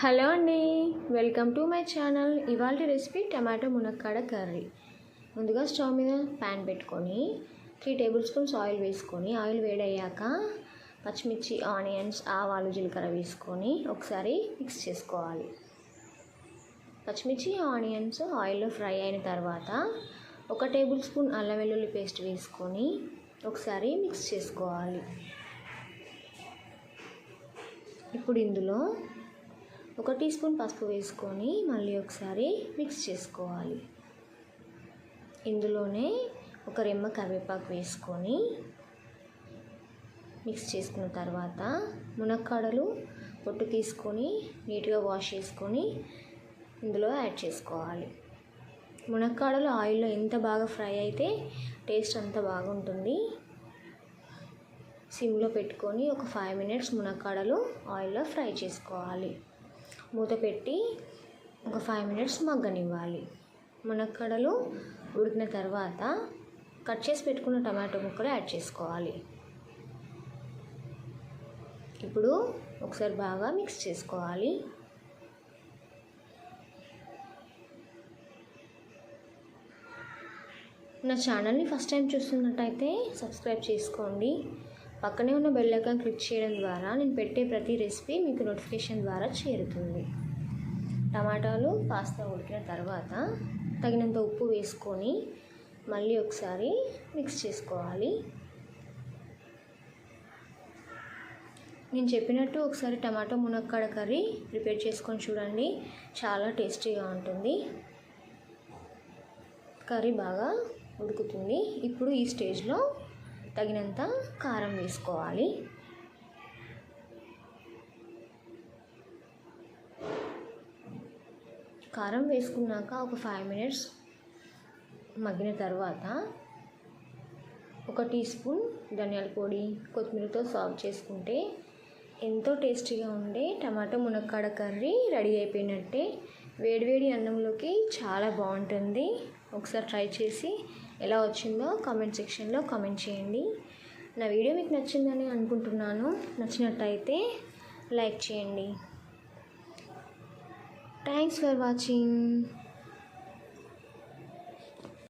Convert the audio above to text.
Hello అండి welcome to my channel. ఇవాళ recipe tomato మునక్కాడ కర్రీ. ముందుగా స్టవ్ మీద ప్యాన్ పెట్టుకొని త్రీ టేబుల్ స్పూన్స్ ఆయిల్ వేసుకొని ఆయిల్ వేడయ్యాక పచ్చిమిర్చి ఆనియన్స్ ఆవాలు జీలకర్ర వేసుకొని ఒకసారి మిక్స్ చేసుకోవాలి. పచ్చిమిర్చి ఆనియన్స్ ఆయిల్లో ఫ్రై అయిన తర్వాత ఒక టేబుల్ స్పూన్ అల్లం వెల్లుల్లి పేస్ట్ వేసుకొని ఒకసారి మిక్స్ చేసుకోవాలి. ఇప్పుడు ఇందులో ఒక టీ స్పూన్ పసుపు వేసుకొని మళ్ళీ ఒకసారి మిక్స్ చేసుకోవాలి. ఇందులోనే ఒక రెమ్మ కరివేపాకు వేసుకొని మిక్స్ చేసుకున్న తర్వాత మునక్కాడలు పొట్టు తీసుకొని నీట్గా వాష్ చేసుకొని ఇందులో యాడ్ చేసుకోవాలి. మునక్కాడలు ఆయిల్లో ఎంత బాగా ఫ్రై అయితే టేస్ట్ అంత బాగుంటుంది. సిమ్లో పెట్టుకొని ఒక ఫైవ్ మినిట్స్ మునక్కాడలు ఆయిల్లో ఫ్రై చేసుకోవాలి. మూత పెట్టి ఒక ఫైవ్ మినిట్స్ మగ్గనివ్వాలి. మునక్కడలు ఉడికిన తర్వాత కట్ చేసి పెట్టుకున్న టమాటో ముక్కలు యాడ్ చేసుకోవాలి. ఇప్పుడు ఒకసారి బాగా మిక్స్ చేసుకోవాలి. నా ఛానల్ని ఫస్ట్ టైం చూస్తున్నట్టయితే సబ్స్క్రైబ్ చేసుకోండి. పక్కనే ఉన్న బెల్ ఐకాన్ క్లిక్ చేయడం ద్వారా నేను పెట్టే ప్రతి రెసిపీ మీకు నోటిఫికేషన్ ద్వారా చేరుతుంది. టమాటాలు పాస్తా ఉడికిన తర్వాత తగినంత ఉప్పు వేసుకొని మళ్ళీ ఒకసారి మిక్స్ చేసుకోవాలి. నేను చెప్పినట్టు ఒకసారి టమాటో మునక్కాడ కర్రీ ప్రిపేర్ చేసుకొని చూడండి చాలా టేస్టీగా ఉంటుంది. కర్రీ బాగా ఉడుకుతుంది. ఇప్పుడు ఈ స్టేజ్లో తగినంత కారం వేసుకోవాలి. కారం వేసుకున్నాక ఒక ఫైవ్ మినిట్స్ మగ్గిన తర్వాత ఒక టీ స్పూన్ ధనియాల పొడి కొత్తిమీరతో సర్వ్ చేసుకుంటే ఎంతో టేస్టీగా ఉండే టమాటో మునక్కాడ కర్రీ రెడీ అయిపోయినట్టే. వేడివేడి అన్నంలోకి చాలా బాగుంటుంది. ఒకసారి ట్రై చేసి ఎలా వచ్చిందో కామెంట్ సెక్షన్లో కామెంట్ చేయండి. నా వీడియో మీకు నచ్చిందని అనుకుంటున్నాను. నచ్చినట్టయితే లైక్ చేయండి. Thanks for watching